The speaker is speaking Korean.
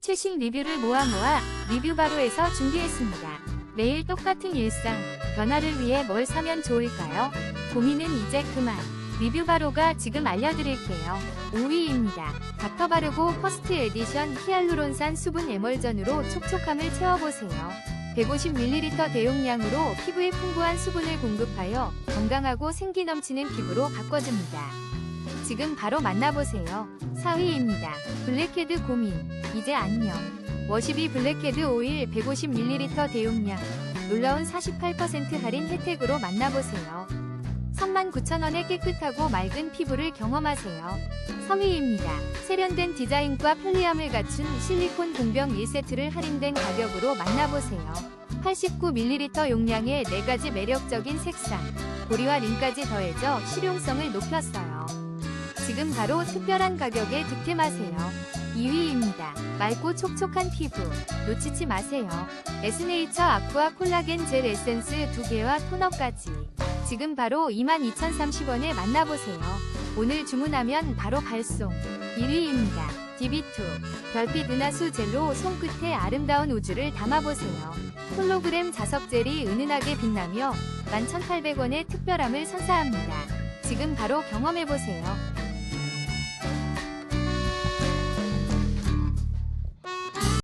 최신 리뷰를 모아 모아 리뷰 바로에서 준비했습니다. 매일 똑같은 일상, 변화를 위해 뭘 사면 좋을까요? 고민은 이제 그만. 리뷰 바로가 지금 알려드릴게요. 5위입니다. 닥터 바르고 퍼스트 에디션 히알루론산 수분 에멀전으로 촉촉함을 채워보세요. 150ml 대용량으로 피부에 풍부한 수분을 공급하여 건강하고 생기 넘치는 피부로 바꿔줍니다. 지금 바로 만나보세요. 4위입니다. 블랙헤드 고민. 이제 안녕. 워시비 블랙헤드 오일 150ml 대용량. 놀라운 48% 할인 혜택으로 만나보세요. 39,000원의 깨끗하고 맑은 피부를 경험하세요. 3위입니다. 세련된 디자인과 편리함을 갖춘 실리콘 공병 1세트를 할인된 가격으로 만나보세요. 89ml 용량의 4가지 매력적인 색상, 고리와 링까지 더해져 실용성을 높였어요. 지금 바로 특별한 가격에 득템하세요. 2위입니다. 맑고 촉촉한 피부. 놓치지 마세요. 에스네이처 아쿠아 콜라겐 젤 에센스 2개와 토너까지. 지금 바로 22,030원에 만나보세요. 오늘 주문하면 바로 발송. 1위입니다. DB2. 별빛 은하수 젤로 손끝에 아름다운 우주를 담아보세요. 홀로그램 자석 젤이 은은하게 빛나며 11,800원의 특별함을 선사합니다. 지금 바로 경험해보세요.